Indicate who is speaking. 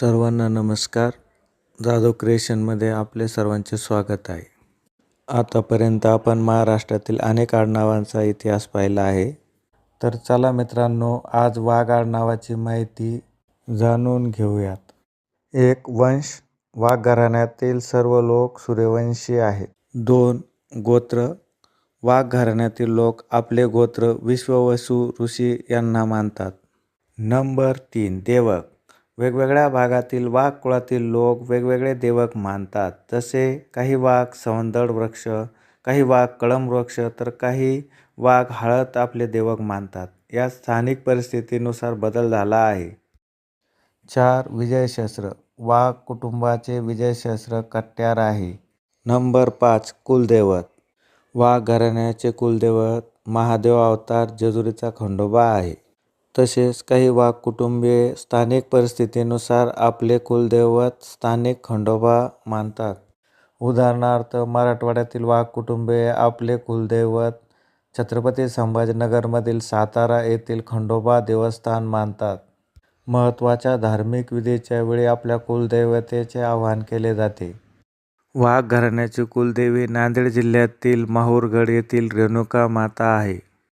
Speaker 1: सर्वांना नमस्कार. जाधव क्रिएशनमध्ये आपले सर्वांचे स्वागत आहे. आतापर्यंत आपण महाराष्ट्रातील अनेक आडनावांचा इतिहास पाहिला आहे. तर चला मित्रांनो आज वाघ आडनावाची माहिती जाणून घेऊयात. एक वंश वाघ घराण्यातील सर्व लोक सूर्यवंशी आहेत. दोन गोत्र वाघ घराण्यातील लोक आपले गोत्र विश्ववसू ऋषी यांना मानतात. नंबर तीन देवक. वेगवेगळ्या भागातील वाघ कुळातील लोक वेगवेगळे देवक मानतात. जसे काही वाघ सवंदड वृक्ष काही वाघ कळम वृक्ष तर काही वाघ हळद आपले देवक मानतात. या स्थानिक परिस्थितीनुसार बदल झाला आहे. चार विजयशस्त्र. वाघ कुटुंबाचे विजयशस्त्र कट्यार आहे. नंबर पाच. कुलदैवत. वाघ घराण्याचे कुलदैवत महादेव अवतार जेजुरीचा खंडोबा आहे. तसेच काही वाघ कुटुंबीय स्थानिक परिस्थितीनुसार आपले कुलदैवत स्थानिक खंडोबा मानतात. उदाहरणार्थ मराठवाड्यातील वाघ कुटुंबीय आपले कुलदैवत छत्रपती संभाजीनगरमधील सातारा येथील खंडोबा देवस्थान मानतात. महत्त्वाच्या धार्मिक विधीच्या वेळी आपल्या कुलदैवतेचे आवाहन केले जाते. वाघ घराण्याची कुलदेवी नांदेड जिल्ह्यातील माहूरगड येथील रेणुका माता आहे.